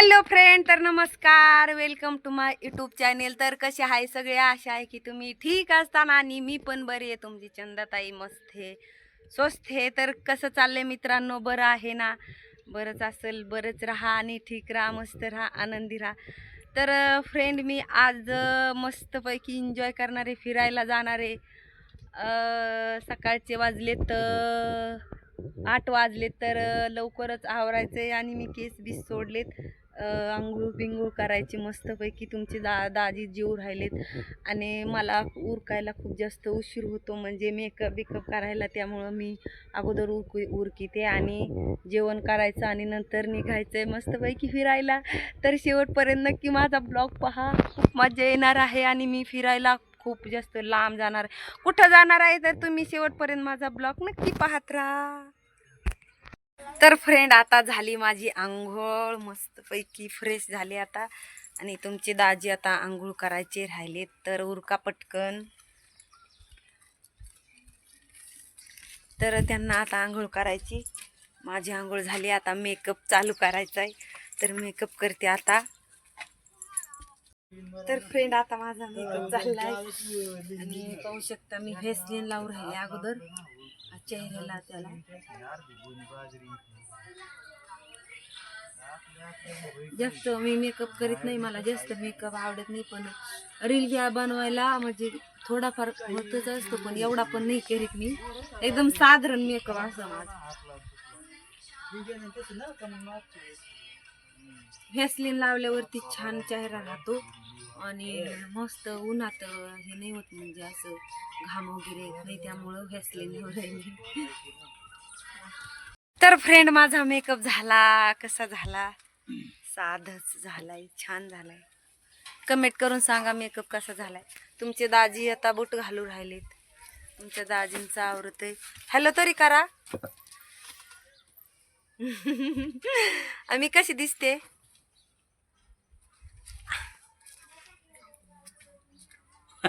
Hello friend तर नमस्कार welcome to my YouTube channel. तर कसे आहे सगळे? आशा आहे की तुम्ही ठीक असताना आणि मी पण बरी आहे. तुमची चंदाताई मस्त आहे स्वस्त आहे. तर कसं चाललंय मित्रांनो? बरं आहे ना? बरंच असेल बरंच राहा आणि ठीक राहा मस्त राहा आनंदी राहा. तर फ्रेंड मी आज मस्तपैकी मस्तपैकी एन्जॉय करणारे फिरायला जाणारे आहे. सकाळचे वाजले तर आठ वाजले तर लवकरच आवरायचे आणि मी केस बीस सोडलेत. आंघोळ बिंघोळ करायची मस्तपैकी तुमचे दा दाजी जीव राहिलेत. आणि मला उरकायला खूप जास्त उशीर होतो. म्हणजे मेकअप बिकअप करायला त्यामुळं मी अगोदर उरक उरकीते आणि जेवण करायचं आणि नंतर निघायचं आहे मस्तपैकी फिरायला. तर शेवटपर्यंत नक्की माझा ब्लॉग पहा. खूप मजा येणार आहे आणि मी फिरायला खूप जास्त लांब जाणार आहे. कुठं जाणार आहे? तर तुम्ही शेवटपर्यंत माझा ब्लॉग नक्की पाहत राहा. तर फ्रेंड आता झाली माझी आंघोळ. मस्तपैकी फ्रेश झाली आता. आणि तुमची दाजी आता आंघोळ करायचे राहिलेत तर उरका पटकन. तर त्यांना आता आंघोळ करायची. माझी आंघोळ झाली. आता मेकअप चालू करायचा आहे तर मेकअप करते आता. तर फ्रेंड आता माझा मेकअप चाललाय. आणि पाहू शकता मी फेसलिन लावून राहिले अगोदर. चेहऱ्याला त्याला जास्त मी मेकअप करीत नाही मला जास्त मेकअप आवडत नाही पण रील घ्या बनवायला म्हणजे थोडाफार होतच असतो पण एवढा पण नाही करीत मी. एकदम साधारण मेकअप असं माझा. व्हॅसलीन लावल्यावरती छान चेहरा राहतो आणि मस्त उन्हात हे नाही होत म्हणजे असं घाम वगैरे येत नाही त्यामुळं व्हॅसलीन मी. तर फ्रेंड माझा मेकअप झाला. कसा झाला? साधच झालाय छान झालाय. कमेंट करून सांगा मेकअप कसा झालाय. तुमचे दाजी आता बूट घालू राहिलेत. तुमच्या दाजींचा आवृत्त आहे हॅलो तरी करा. आम्ही कशी दिसते?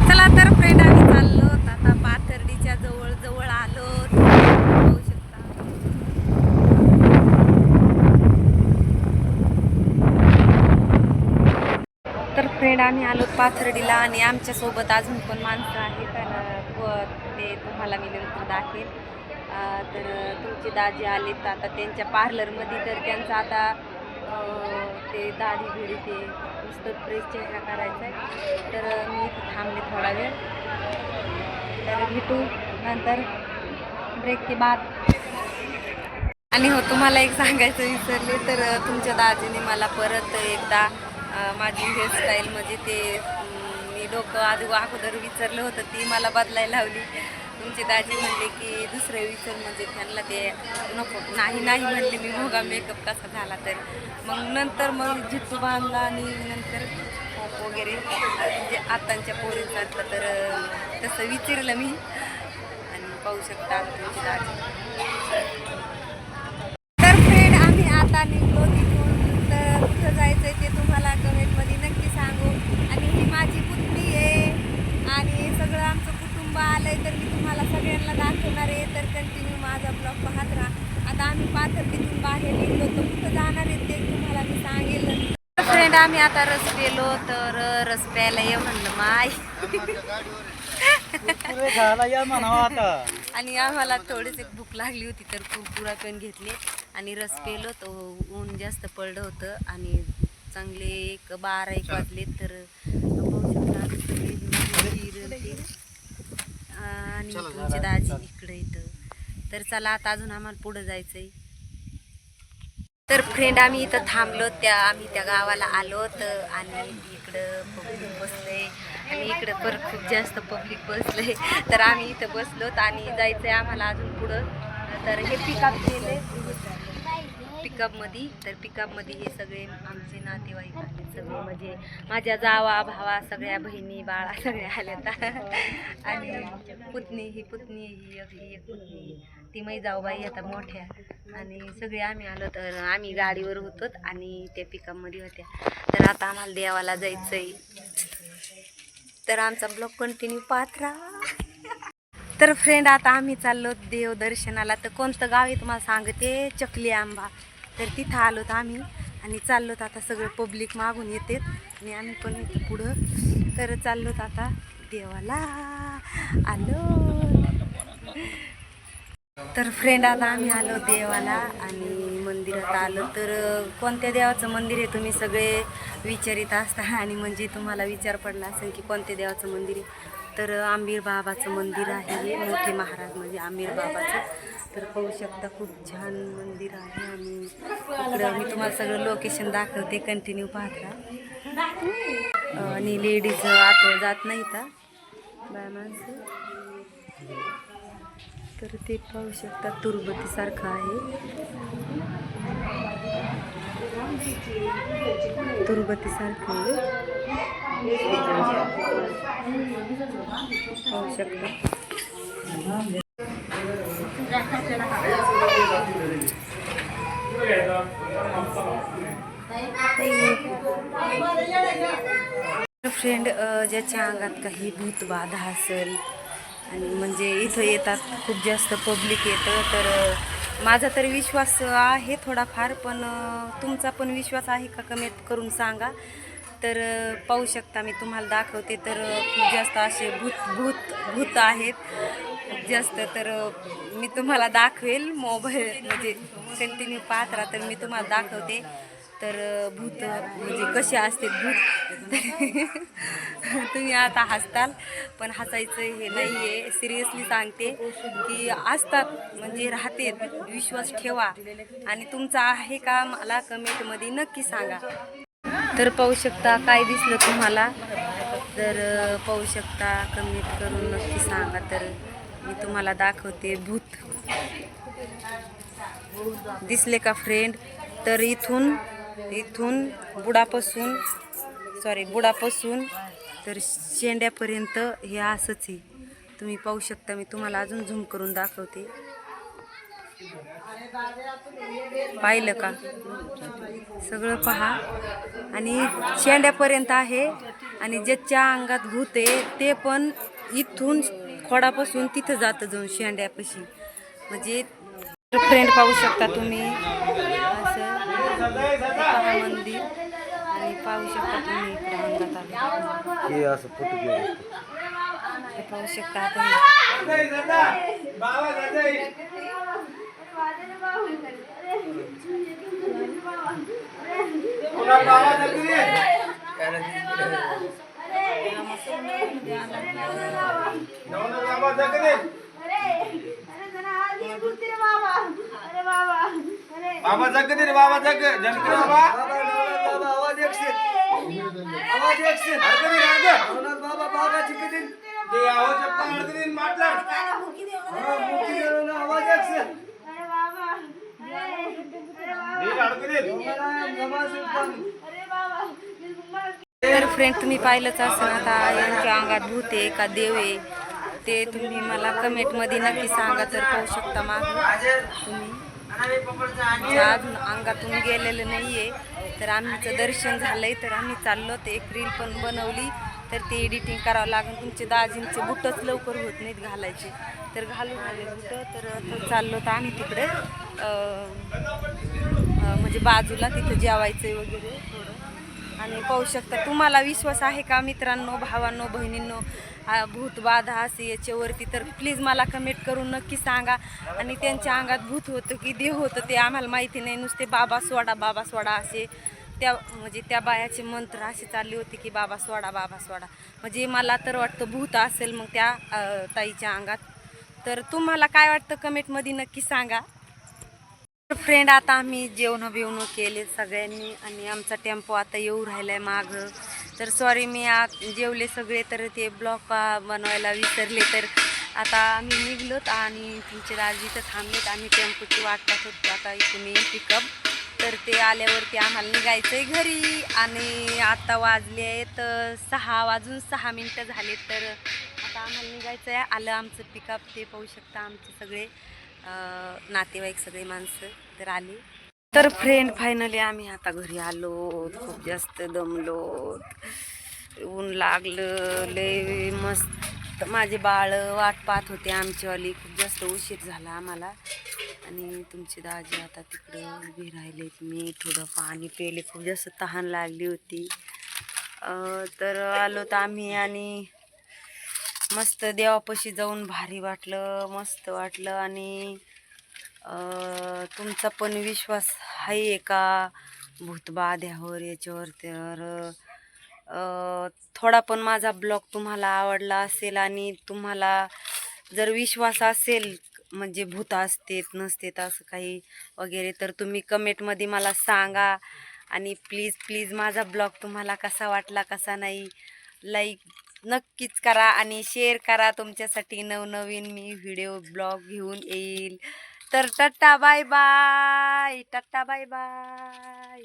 चला तर फ्रेंड आम्ही चाललो. आता पाथर्डीच्या जवळ जवळ आलो. शकता. तर फ्रेंड आम्ही आलो पाथर्डीला आणि आमच्यासोबत अजून पण माणसं आहेत आणि तुम्हाला मी नंतर दाखेल तर तुमचे दाजी आलेत आता त्यांच्या पार्लरमध्ये तर त्यांचं आता ते दाढी भिडी ते नुसतं फ्रेश चेहरा करायचा आहे. तर मी इथे थांबले थोडा वेळ. तर भेटू नंतर ब्रेक के बाद. आणि हो तुम्हाला एक सांगायचं विसरले तर तुमच्या दाजीने मला परत एकदा माझी हेअरस्टाईल म्हणजे ते डोकं आधी अगोदर विचारलं होतं ती मला बदलायला लावली. तुमची दाजी म्हणले की दुसरे विचार म्हणजे त्यांना ते नको. नाही नाही म्हणले मी मोगा मेकअप कसा झाला तर. मग नंतर मग जितू बांधला आणि नंतर पोप वगैरे म्हणजे आतांच्या पोरीसारखं तर तसं विचारलं मी. आणि पाहू शकता तुमची दाजी. तर फ्रेंड आम्ही आता निघलो तिथून. तर कुठं जायचं आहे ते तुम्हाला कमेंटमध्ये नक्की सांगू. आणि ही माझी आणि सगळं आमचं कुटुंब आलं आहे तर मी तुम्हाला सगळ्यांना दाखवणार आहे. तर कंटिन्यू माझा ब्लॉग पाहत राहा. आता आम्ही पाथर्डीतून बाहेर निघलो तर कुठं जाणार आहे ते तुम्हाला मी सांगेल. फ्रेंड आम्ही आता रस पेलो तर रस प्यायला ये म्हणलं माय. आणि आम्हाला थोडीशी भूक लागली होती तर कुरकुरा पण घेतले आणि रस पेलो तो ऊन जास्त पडलं होतं आणि चांगले एक बारा एक वाजले तर आणि तुमचे दाजी इकडे इथं. तर चला आता अजून आम्हाला पुढं जायचंय. तर फ्रेंड आम्ही इथं थांबलो त्या आम्ही त्या गावाला आलो तर आणि इकडं पब्लिक बसलंय आणि इकडं पण खूप जास्त पब्लिक बसलंय तर आम्ही इथं बसलोत आणि जायचंय आम्हाला अजून पुढं. तर हे पिकअप केले पिकअपमध्ये तर पिकअपमध्ये हे सगळे आमचे नातेवाईक आले सगळे म्हणजे माझ्या जावा भावा सगळ्या बहिणी बाळा सगळ्या आल्यात. आणि पुतणी ही पुतणी ही एक ही एक पुतणी ती मै जाऊबाई आता मोठ्या. आणि सगळे आम्ही आलो तर आम्ही गाडीवर होतो आणि त्या पिकअपमध्ये होत्या. तर आता आम्हाला देवाला जायचंय. तर आमचा ब्लॉग कंटिन्यू पाहत राहा. तर फ्रेंड आता आम्ही चाललो देव दर्शनाला. तर कोणतं गाव आहे तुम्हाला सांगते? चकली आंबा. तर तिथं आलोत आम्ही आणि चाललोत आता सगळं पब्लिक मागून येते. आणि आम्ही पण येतो पुढं. तर चाललोत आता देवाला. आलो. तर फ्रेंड आता आम्ही आलो देवाला आणि मंदिरात आलो. तर कोणत्या देवाचं मंदिर आहे तुम्ही सगळे विचारित असता आणि म्हणजे तुम्हाला विचार पडला असेल की कोणत्या देवाचं मंदिर आहे? तर आंबीर बाबाचं मंदिर आहे हे मोठे महाराज म्हणजे आंबीर बाबाचं. तर पाहू शकता खूप छान मंदिर आहे आणि इकडं मी तुम्हाला सगळं लोकेशन दाखवते कंटिन्यू पाहता. आणि लेडीज आत जात नाही का बाय माणसं. तर ते पाहू शकता तुरबतीसारखं आहे. तुरबतीसारखं आहे. पाहू शकता फ्रेंड ज्याच्या अंगात काही भूतबाधा असेल आणि म्हणजे इथं येतात खूप जास्त पब्लिक येतं तर माझा तर विश्वास आहे थोडाफार पण तुमचा पण विश्वास आहे का कमेंट करून सांगा. तर पाहू शकता मी तुम्हाला दाखवते. तर खूप जास्त असे भूत भूत भूत आहेत. खूप जास्त तर मी तुम्हाला दाखवेल मोबाईल. म्हणजे कंटिन्यू पाहत राहा तर मी तुम्हाला दाखवते. तर भूत म्हणजे कसे असते भूत? तुम्ही आता हसताल. पण हसायचं हे नाही आहे सिरियसली सांगते की असतात म्हणजे राहते विश्वास ठेवा. आणि तुमचा आहे का मला कमेंटमध्ये नक्की सांगा. तर पाहू शकता काय दिसलं तुम्हाला. तर पाहू शकता कमेंट करून नक्की सांगा. तर मी तुम्हाला दाखवते भूत. दिसले का फ्रेंड तर इथून इथून बुडापासून सॉरी बुडापासून तर शेंड्यापर्यंत हे असंच आहे. तुम्ही पाहू शकता मी तुम्हाला अजून झूम करून दाखवते. पाहिलं का? सगळं पहा. आणि शेंड्यापर्यंत आहे. आणि ज्याच्या अंगात भूत आहे ते पण इथून खोडापासून तिथं जातं जाऊन शेंड्यापाशी. म्हणजे फ्रेंड पाहू शकता तुम्ही. असं. पहा मंदिर. आणि पाहू शकता तुम्ही इकडे अंगात पाहू शकता आता हे. बाबा जग दे रे बाबा जग. जग दे रे बाबा बाबा आवाज एकशे आवाज एकशे अडकं दे, अडकं. होणार बाबा बाबा चिकटीन दे. आवाज माटला. देणं ना आवाज एकशे दे, अडकं दे. नमः नमः शिवपान तर फ्रेंड तुम्ही पाहिलंच असेल आता यांच्या अंगात भूत आहे का देव आहे ते तुम्ही मला कमेंटमध्ये नक्की सांगा तर पाहू शकता माग तुम्ही अजून अंगातून गेलेलं नाही आहे तर आमचं दर्शन झालंय तर आम्ही चाललो ते एक रील पण बनवली. तर ते एडिटिंग करावं लागेल. तुमचे दाजींचे बुटच लवकर होत नाहीत घालायचे. तर घालून आले बुटं तर चाललो तर आम्ही तिकडे. म्हणजे बाजूला तिथं जेवायचं वगैरे थोडं. आणि पाहू शकता तुम्हाला विश्वास आहे का मित्रांनो भावांनो बहिणींनो? भूत भूतबाधा असे याच्यावरती तर प्लीज मला कमेंट करून नक्की सांगा. आणि त्यांच्या अंगात भूत होतं की देव होतं ते आम्हाला माहिती नाही. नुसते बाबा सोडा बाबा सोडा असे त्या म्हणजे त्या बायाचे मंत्र असे चालले होते की बाबा सोडा बाबा सोडा. म्हणजे मला तर वाटतं भूत असेल मग त्या ताईच्या अंगात. तर तुम्हाला काय वाटतं कमेंटमध्ये नक्की सांगा. फ्रेंड आता आम्ही जेवण बिवणं केले सगळ्यांनी आणि आमचा टेम्पो आता येऊ राहिला आहे मागं. तर सॉरी मी आ जेवले सगळे तर ते ब्लॉक बनवायला विसरले. तर आता आम्ही निघलोत आणि तुमचे दाजी तर थांबलेत. आम्ही टेम्पोची वाट पाहत होतो. आता इथून येईन पिकअप तर ते आल्यावरती आम्हाला निघायचं आहे घरी. आणि आता वाजले आहेत सहा वाजून सहा मिनटं झाले तर आता आम्हाला निघायचं आहे आलं आमचं पिकअप ते पाहू शकता आमचे सगळे. नातेवाईक सगळे माणसं तर आले. तर फ्रेंड फायनली आम्ही आता घरी आलो खूप जास्त दमलो ऊन लागलं लय मस्त. माझे बाळ वाट पाहत होते आमचीवाली. खूप जास्त उशीर झाला आम्हाला. आणि तुमची दाजी आता तिकडे उभी राहिलेत. मी थोडं पाणी पेले खूप जास्त तहान लागली होती. तर आलो तर आम्ही आणि मस्त देवापाशी जाऊन भारी वाटलं मस्त वाटलं आणि तुमचा पण विश्वास आहे का? भूतबाध्यावर याच्यावर तर थोडा पण माझा ब्लॉग तुम्हाला आवडला असेल आणि तुम्हाला जर विश्वास असेल म्हणजे भूत असतेत नसतेत असं काही वगैरे तर तुम्ही कमेंटमध्ये मला सांगा. आणि प्लीज प्लीज माझा ब्लॉग तुम्हाला कसा वाटला कसा नाही लाईक नक्कीच करा आणि शेअर करा तुमच्यासाठी नवनवीन मी व्हिडिओ ब्लॉग घेऊन येईल. तर tata bye bye tata bye bye.